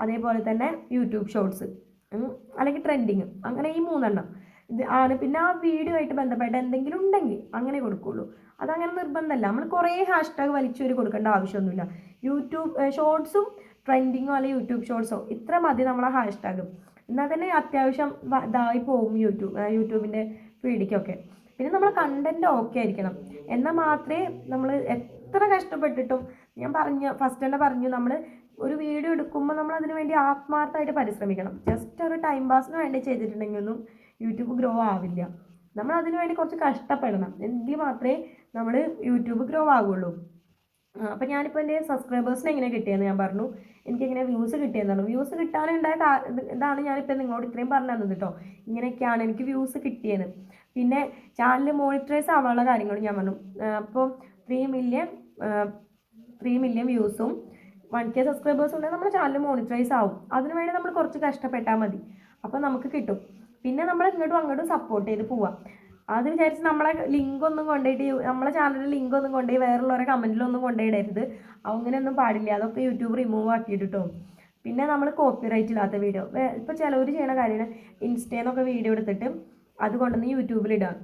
അതേപോലെ തന്നെ യൂട്യൂബ് ഷോർട്സ് അല്ലെങ്കിൽ ട്രെൻഡിങ് അങ്ങനെ ഈ മൂന്നെണ്ണം. ഇത് ആണ്. പിന്നെ ആ വീഡിയോ ആയിട്ട് ബന്ധപ്പെട്ട എന്തെങ്കിലും ഉണ്ടെങ്കിൽ അങ്ങനെ കൊടുക്കുള്ളൂ. അതങ്ങനെ നിർബന്ധമല്ല. നമ്മൾ കുറേ ഹാഷ്ടാഗ് വലിച്ചൊരു കൊടുക്കേണ്ട ആവശ്യമൊന്നുമില്ല. യൂട്യൂബ് ഷോർട്സും ട്രെൻഡിങ്ങോ അല്ലെങ്കിൽ യൂട്യൂബ് ഷോർട്സോ ഇത്ര മതി നമ്മളെ ഹാഷ് ടാഗ് എന്നാൽ തന്നെ അത്യാവശ്യം ഇതായി പോകും യൂട്യൂബ് യൂട്യൂബിന്റെ ഫീഡിക്കൊക്കെ പിന്നെ നമ്മൾ കണ്ടന്റ് ഓക്കെ ആയിരിക്കണം. എന്നാൽ മാത്രമേ നമ്മൾ എത്ര കഷ്ടപ്പെട്ടിട്ടും ഞാൻ പറഞ്ഞു ഫസ്റ്റ് തന്നെ പറഞ്ഞു നമ്മൾ ഒരു വീഡിയോ എടുക്കുമ്പോൾ നമ്മൾ അതിന് വേണ്ടി ആത്മാർത്ഥമായിട്ട് പരിശ്രമിക്കണം. ജസ്റ്റ് ഒരു ടൈം പാസിന് വേണ്ടി ചെയ്തിട്ടുണ്ടെങ്കിൽ ഒന്നും യൂട്യൂബ് ഗ്രോ ആവില്ല. നമ്മൾ അതിന് വേണ്ടി കുറച്ച് കഷ്ടപ്പെടണം. എങ്കിൽ മാത്രമേ നമ്മൾ യൂട്യൂബ് ഗ്രോ ആകുള്ളൂ അപ്പം ഞാനിപ്പോൾ എന്റെ സബ്സ്ക്രൈബേഴ്സിനെ എങ്ങനെ കിട്ടിയെന്ന് ഞാൻ പറഞ്ഞു. എനിക്കെങ്ങനെ വ്യൂസ് കിട്ടിയെന്ന് പറഞ്ഞു. വ്യൂസ് കിട്ടാനുണ്ടായ ഇതാണ് ഞാനിപ്പോൾ നിങ്ങളോട് ഇത്രയും പറഞ്ഞു തന്നത് കേട്ടോ ഇങ്ങനെയൊക്കെയാണ് എനിക്ക് വ്യൂസ് കിട്ടിയത് പിന്നെ ചാനൽ മോണിറ്ററൈസ് ആവാനുള്ള കാര്യങ്ങളും ഞാൻ പറഞ്ഞു. അപ്പോൾ ത്രീ മില്യൺ ത്രീ മില്യൺ വ്യൂസും വൺ കെ സബ്സ്ക്രൈബേഴ്സും ഉണ്ടെങ്കിൽ നമ്മുടെ ചാനൽ മോണിറ്ററൈസ് ആവും. അതിന് വേണ്ടി നമ്മൾ കുറച്ച് കഷ്ടപ്പെട്ടാൽ മതി. അപ്പോൾ നമുക്ക് കിട്ടും. പിന്നെ നമ്മൾ ഇങ്ങോട്ടും അങ്ങോട്ടും സപ്പോർട്ട് ചെയ്ത് പോവാം. അത് വിചാരിച്ച് നമ്മളെ ലിങ്ക് ഒന്നും കൊണ്ടുപോയിട്ട് നമ്മളെ ചാനലിൽ ലിങ്ക് ഒന്നും കൊണ്ടുപോയി വേറുള്ളവരെ കമന്റിലൊന്നും കൊണ്ടുപോയിടരുത് അങ്ങനെയൊന്നും പാടില്ല. അതൊക്കെ യൂട്യൂബ് റിമൂവ് ആക്കിയിട്ടോ പിന്നെ നമ്മൾ കോപ്പിറൈറ്റ് ഇല്ലാത്ത വീഡിയോ ഇപ്പോൾ ചിലവർ ചെയ്യണ കാര്യമാണ് ഇൻസ്റ്റയിൽ നിന്നൊക്കെ വീഡിയോ എടുത്തിട്ട് അത് കൊണ്ടുവന്ന് യൂട്യൂബിലിടാം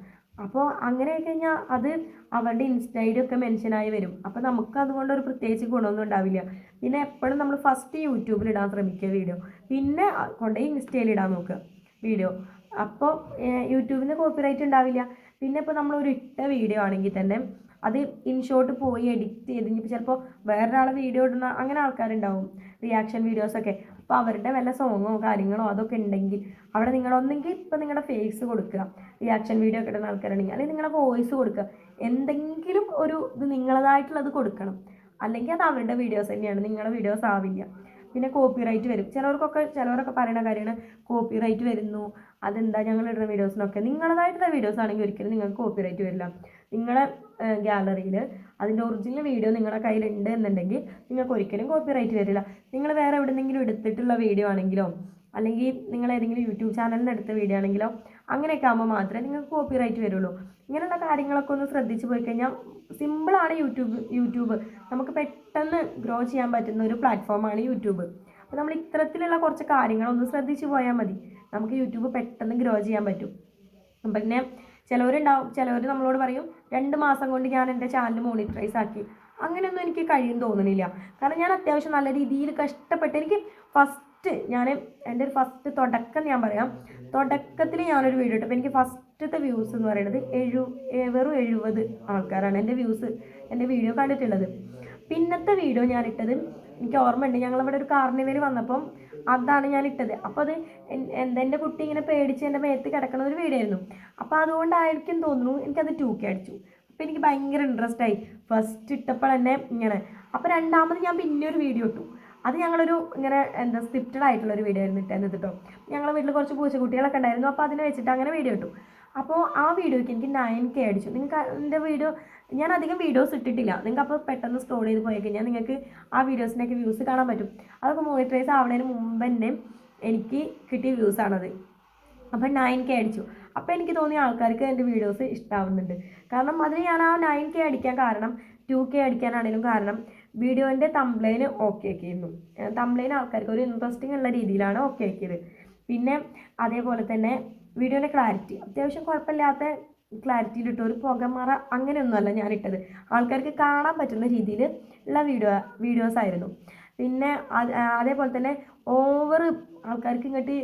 അപ്പോൾ അങ്ങനെ കഴിഞ്ഞാൽ അത് അവരുടെ ഇൻസ്റ്റൈഡൊക്കെ മെൻഷനായി വരും. അപ്പോൾ നമുക്ക് അതുകൊണ്ട് ഒരു പ്രത്യേകിച്ച് ഗുണമൊന്നും ഉണ്ടാവില്ല. പിന്നെ എപ്പോഴും നമ്മൾ ഫസ്റ്റ് യൂട്യൂബിൽ ഇടാൻ ശ്രമിക്കുക വീഡിയോ പിന്നെ കൊണ്ടുപോയി ഇൻസ്റ്റയിൽ ഇടാൻ നോക്കുക വീഡിയോ അപ്പോൾ യൂട്യൂബിന് കോപ്പിറൈറ്റ് ഉണ്ടാവില്ല. പിന്നെ ഇപ്പോൾ നമ്മളൊരു ഇട്ട വീഡിയോ ആണെങ്കിൽ തന്നെ അത് ഇൻഷോട്ട് പോയി എഡിറ്റ് ചെയ്ത് ഇനിയിപ്പോൾ ചിലപ്പോൾ വേറൊരാളെ വീഡിയോ ഇടുന്ന അങ്ങനെ ആൾക്കാരുണ്ടാവും. റിയാക്ഷൻ വീഡിയോസൊക്കെ അപ്പോൾ അവരുടെ വല്ല സോങ്ങോ കാര്യങ്ങളോ അതൊക്കെ ഉണ്ടെങ്കിൽ അവിടെ നിങ്ങൾ ഒന്നെങ്കിൽ ഇപ്പോൾ നിങ്ങളുടെ ഫേസ് കൊടുക്കുക. റിയാക്ഷൻ വീഡിയോ ഒക്കെ ഇടുന്ന ആൾക്കാരുണ്ടെങ്കിൽ അല്ലെങ്കിൽ നിങ്ങളുടെ വോയിസ് കൊടുക്കുക. എന്തെങ്കിലും ഒരു ഇത് നിങ്ങളതായിട്ടുള്ളത് കൊടുക്കണം. അല്ലെങ്കിൽ അത് അവരുടെ വീഡിയോസ് തന്നെയാണ്. നിങ്ങളുടെ വീഡിയോസ് ആവില്ല. പിന്നെ കോപ്പിറൈറ്റ് വരും. ചിലവർക്കൊക്കെ ചിലവരൊക്കെ പറയുന്ന കാര്യമാണ് കോപ്പിറൈറ്റ് വരുന്നു. അതെന്താ ഞങ്ങൾ ഇടുന്ന വീഡിയോസിനൊക്കെ നിങ്ങളതായിട്ടുള്ള വീഡിയോസ് ആണെങ്കിൽ ഒരിക്കലും നിങ്ങൾക്ക് കോപ്പിറൈറ്റ് വരില്ല. നിങ്ങളെ ഗാലറിയിൽ അതിന്റെ ഒറിജിനൽ വീഡിയോ നിങ്ങളുടെ കയ്യിലുണ്ട് എന്നുണ്ടെങ്കിൽ നിങ്ങൾക്ക് ഒരിക്കലും കോപ്പിറൈറ്റ് വരില്ല. നിങ്ങൾ വേറെ എവിടെ നിന്നെങ്കിലും എടുത്തിട്ടുള്ള വീഡിയോ ആണെങ്കിലോ അല്ലെങ്കിൽ നിങ്ങൾ ഏതെങ്കിലും യൂട്യൂബ് നിന്ന് എടുത്ത വീഡിയോ ആണെങ്കിലോ അങ്ങനെയൊക്കെ ആകുമ്പോൾ മാത്രമേ നിങ്ങൾക്ക് കോപ്പിറൈറ്റ് വരുള്ളൂ. ഇങ്ങനെയുള്ള കാര്യങ്ങളൊക്കെ ഒന്ന് ശ്രദ്ധിച്ചു പോയി കഴിഞ്ഞാൽ സിമ്പിളാണ് യൂട്യൂബ് യൂട്യൂബ്. നമുക്ക് പെട്ടെന്ന് ഗ്രോ ചെയ്യാൻ പറ്റുന്ന ഒരു പ്ലാറ്റ്ഫോമാണ് യൂട്യൂബ്. അപ്പോൾ നമ്മൾ ഇത്തരത്തിലുള്ള കുറച്ച് കാര്യങ്ങളൊന്ന് ശ്രദ്ധിച്ചു പോയാൽ മതി. നമുക്ക് യൂട്യൂബ് പെട്ടെന്ന് ഗ്രോ ചെയ്യാൻ പറ്റും. പിന്നെ ചിലവരുണ്ടാവും ചിലവർ നമ്മളോട് പറയും രണ്ട് മാസം കൊണ്ട് ഞാൻ എന്റെ ചാനൽ മോണിറ്ററൈസ് ആക്കി. അങ്ങനെയൊന്നും എനിക്ക് കഴിയും തോന്നുന്നില്ല കാരണം ഞാൻ അത്യാവശ്യം നല്ല രീതിയിൽ കഷ്ടപ്പെട്ട് എനിക്ക് ഫസ്റ്റ് ഞാൻ എന്റെ ഒരു ഫസ്റ്റ് തുടക്കം ഞാൻ പറയാം. തുടക്കത്തിൽ ഞാനൊരു വീഡിയോ ഇട്ടപ്പോൾ എനിക്ക് ഫസ്റ്റത്തെ വ്യൂസ് എന്ന് പറയുന്നത് എഴു വെറും എഴുപത് ആൾക്കാരാണ് എന്റെ വ്യൂസ് എന്റെ വീഡിയോ കണ്ടിട്ടുള്ളത്. പിന്നത്തെ വീഡിയോ ഞാൻ ഇട്ടത് എനിക്ക് ഓർമ്മയുണ്ട്. ഞങ്ങളിവിടെ ഒരു കാർണിവൽ വന്നപ്പം അതാണ് ഞാൻ ഇട്ടത്. അപ്പോൾ അത് എന്റെ കുട്ടി ഇങ്ങനെ പേടിച്ച് എന്റെ മേത്ത് കിടക്കുന്ന ഒരു വീഡിയോ ആയിരുന്നു. അപ്പോൾ അതുകൊണ്ടായിരിക്കും തോന്നുന്നു എനിക്കത് ടൂ കെ അടിച്ചു. അപ്പോൾ എനിക്ക് ഭയങ്കര ഇൻട്രസ്റ്റ് ആയി. ഫസ്റ്റ് ഇട്ടപ്പോൾ തന്നെ ഇങ്ങനെ. അപ്പോൾ രണ്ടാമത് ഞാൻ പിന്നെ ഒരു വീഡിയോ ഇട്ടു. അത് ഞങ്ങളൊരു ഇങ്ങനെ എന്താ സ്ക്രിപ്റ്റഡ് ആയിട്ടുള്ള ഒരു വീഡിയോ ആയിരുന്നു ഇട്ടത് കേട്ടോ ഞങ്ങളെ വീട്ടിൽ കുറച്ച് പൂച്ചക്കുട്ടികളൊക്കെ ഉണ്ടായിരുന്നു അപ്പോൾ അതിനെ വെച്ചിട്ട് അങ്ങനെ വീഡിയോ ഇട്ടു. അപ്പോൾ ആ വീഡിയോയ്ക്ക് എനിക്ക് നയൻ കെ അടിച്ചു. നിങ്ങൾക്ക് എന്റെ വീഡിയോ ഞാൻ അധികം വീഡിയോസ് ഇട്ടിട്ടില്ല. നിങ്ങൾക്ക് അപ്പോൾ പെട്ടെന്ന് സ്ക്രോൾ ചെയ്ത് പോയി കഴിഞ്ഞാൽ നിങ്ങൾക്ക് ആ വീഡിയോസിന്റെയൊക്കെ വ്യൂസ് കാണാൻ പറ്റും. അതൊക്കെ മോണിറ്ററൈസ് ആവുന്നതിന് മുമ്പ് തന്നെ എനിക്ക് കിട്ടിയ വ്യൂസാണത് അപ്പം നയൻ കെ അടിച്ചു. അപ്പോൾ എനിക്ക് തോന്നിയ ആൾക്കാർക്ക് എന്റെ വീഡിയോസ് ഇഷ്ടാവുന്നുണ്ട്. കാരണം അതിന് ഞാൻ ആ നയൻ കെ അടിക്കാൻ കാരണം ടു കെ അടിക്കാനാണെങ്കിലും കാരണം വീഡിയോന്റെ തംബ്ലൈന് ഓക്കെ ആക്കിയിരുന്നു. തംബ്ലൈൻ ആൾക്കാർക്ക് ഒരു ഇൻട്രസ്റ്റിംഗ് ഉള്ള രീതിയിലാണ് ഓക്കെ ആക്കിയത്. പിന്നെ അതേപോലെ തന്നെ വീഡിയോന്റെ ക്ലാരിറ്റി അത്യാവശ്യം കുഴപ്പമില്ലാത്ത ക്ലാരിറ്റിയിൽ ഇട്ട ഒരു പുകമറ അങ്ങനെയൊന്നുമല്ല ഞാൻ ഇട്ടത്. ആൾക്കാർക്ക് കാണാൻ പറ്റുന്ന രീതിയിൽ ഉള്ള വീഡിയോ വീഡിയോസ് ആയിരുന്നു. പിന്നെ അതേപോലെ തന്നെ ഓവർ ആൾക്കാർക്ക് ഇങ്ങോട്ട്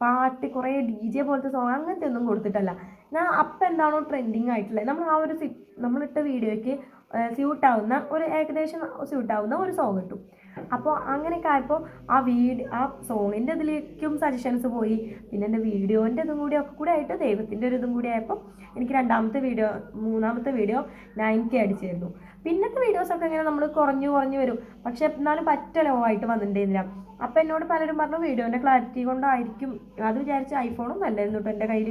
പാട്ട് കുറേ ഡി ജെ പോലത്തെ സോങ് അങ്ങനത്തെ ഒന്നും കൊടുത്തിട്ടല്ല. ഞാൻ അപ്പം എന്താണോ ട്രെൻഡിങ് ആയിട്ടുള്ളത് നമ്മൾ ആ ഒരു സി നമ്മളിട്ട വീഡിയോയ്ക്ക് സ്യൂട്ടാവുന്ന ഒരു ഏകദേശം സ്യൂട്ടാവുന്ന ഒരു സോങ് കിട്ടും. അപ്പോൾ അങ്ങനെയൊക്കെ ആയപ്പോൾ ആ വീഡ് ആ സോങ്ങിന്റെ ഇതിലേക്കും സജഷൻസ് പോയി. പിന്നെ എന്റെ വീഡിയോന്റെ ഇതും കൂടി ഒക്കെ കൂടി ആയിട്ട് ദൈവത്തിന്റെ ഒരു ഇതും കൂടി ആയപ്പോൾ എനിക്ക് രണ്ടാമത്തെ വീഡിയോ മൂന്നാമത്തെ വീഡിയോ നയൻ കെ അടിച്ചിരുന്നു. പിന്നത്തെ വീഡിയോസൊക്കെ ഇങ്ങനെ നമ്മൾ കുറഞ്ഞു കുറഞ്ഞു വരും. പക്ഷെ എന്നാലും പറ്റ ലോ ആയിട്ട് വന്നിട്ടുണ്ടായിരുന്നില്ല. അപ്പോൾ എന്നോട് പലരും പറഞ്ഞു വീഡിയോന്റെ ക്ലാരിറ്റി കൊണ്ടായിരിക്കും. അത് വിചാരിച്ച് ഐഫോണും നല്ലായിരുന്നു കേട്ടോ എന്റെ കയ്യിൽ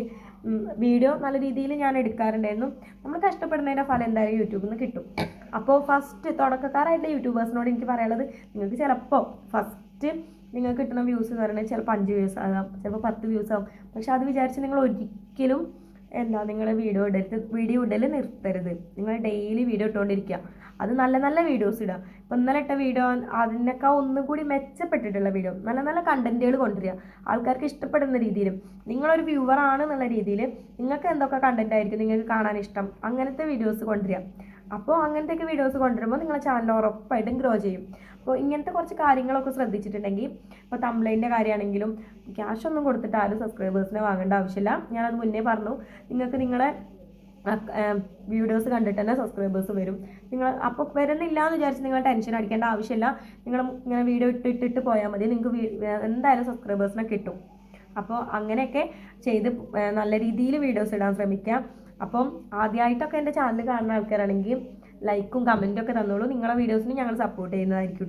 വീഡിയോ നല്ല രീതിയിൽ ഞാൻ എടുക്കാറുണ്ടായിരുന്നു. നമ്മൾ കഷ്ടപ്പെടുന്നതിന്റെ ഫലം എന്തായാലും യൂട്യൂബിൽ നിന്ന് കിട്ടും. അപ്പോൾ ഫസ്റ്റ് തുടക്കക്കാരായിട്ടുള്ള യൂട്യൂബേഴ്സിനോട് എനിക്ക് പറയാനുള്ളത് നിങ്ങൾക്ക് ചിലപ്പോൾ ഫസ്റ്റ് നിങ്ങൾക്ക് കിട്ടുന്ന വ്യൂസ് എന്ന് പറയുന്നത് ചിലപ്പോൾ അഞ്ച് വ്യൂസ് ആകാം ചിലപ്പോൾ പത്ത് വ്യൂസ് ആകും പക്ഷെ അത് വിചാരിച്ച് നിങ്ങൾ ഒരിക്കലും എന്താ നിങ്ങൾ വീഡിയോ ഇടരുത് വീഡിയോ ഇടൽ നിർത്തരുത്. നിങ്ങൾ ഡെയിലി വീഡിയോ ഇട്ടുകൊണ്ടിരിക്കുക അത് നല്ല നല്ല വീഡിയോസ് ഇടുക ഇപ്പം ഇന്നലെ ഇട്ട വീഡിയോ അതിനൊക്കെ ഒന്നും കൂടി മെച്ചപ്പെട്ടിട്ടുള്ള വീഡിയോ നല്ല നല്ല കണ്ടന്റുകൾ കൊണ്ടുവരിക. ആൾക്കാർക്ക് ഇഷ്ടപ്പെടുന്ന രീതിയിലും. നിങ്ങളൊരു വ്യൂവർ ആണ് എന്നുള്ള രീതിയിൽ നിങ്ങൾക്ക് എന്തൊക്കെ കണ്ടന്റ് ആയിരിക്കും നിങ്ങൾക്ക് കാണാൻ ഇഷ്ടം? അങ്ങനത്തെ വീഡിയോസ് കൊണ്ടുവരിക. അപ്പോൾ അങ്ങനത്തെയൊക്കെ വീഡിയോസ് കൊണ്ടുവരുമ്പോൾ നിങ്ങളുടെ ചാനൽ ഉറപ്പായിട്ടും ഗ്രോ ചെയ്യും. അപ്പോൾ ഇങ്ങനത്തെ കുറച്ച് കാര്യങ്ങളൊക്കെ ശ്രദ്ധിച്ചിട്ടുണ്ടെങ്കിൽ ഇപ്പോൾ തംബ്ലൈന്റെ കാര്യമാണെങ്കിലും ക്യാഷ് ഒന്നും കൊടുത്തിട്ട് ആരും സബ്സ്ക്രൈബേഴ്സിനെ വാങ്ങേണ്ട ആവശ്യമില്ല. ഞാനത് മുന്നേ പറഞ്ഞു. നിങ്ങൾക്ക് നിങ്ങളെ വീഡിയോസ് കണ്ടിട്ട് തന്നെ സബ്സ്ക്രൈബേഴ്സ് വരും. നിങ്ങൾ അപ്പോൾ വരുന്നില്ല എന്ന് വിചാരിച്ച് നിങ്ങൾ ടെൻഷൻ അടിക്കേണ്ട ആവശ്യമില്ല. നിങ്ങൾ ഇങ്ങനെ വീഡിയോ ഇട്ട് ഇട്ടിട്ട് പോയാൽ മതി. നിങ്ങൾക്ക് എന്തായാലും സബ്സ്ക്രൈബേഴ്സിനെ കിട്ടും. അപ്പോൾ അങ്ങനെയൊക്കെ ചെയ്ത് നല്ല രീതിയിൽ വീഡിയോസ് ഇടാൻ ശ്രമിക്കാം. അപ്പം ആദ്യമായിട്ടൊക്കെ എന്റെ ചാനൽ കാണുന്ന ആൾക്കാരാണെങ്കിൽ ലൈക്കും കമന്റും ഒക്കെ തന്നോളൂ. നിങ്ങളുടെ വീഡിയോസിന് ഞങ്ങൾ സപ്പോർട്ട് ചെയ്യുന്നതായിരിക്കും.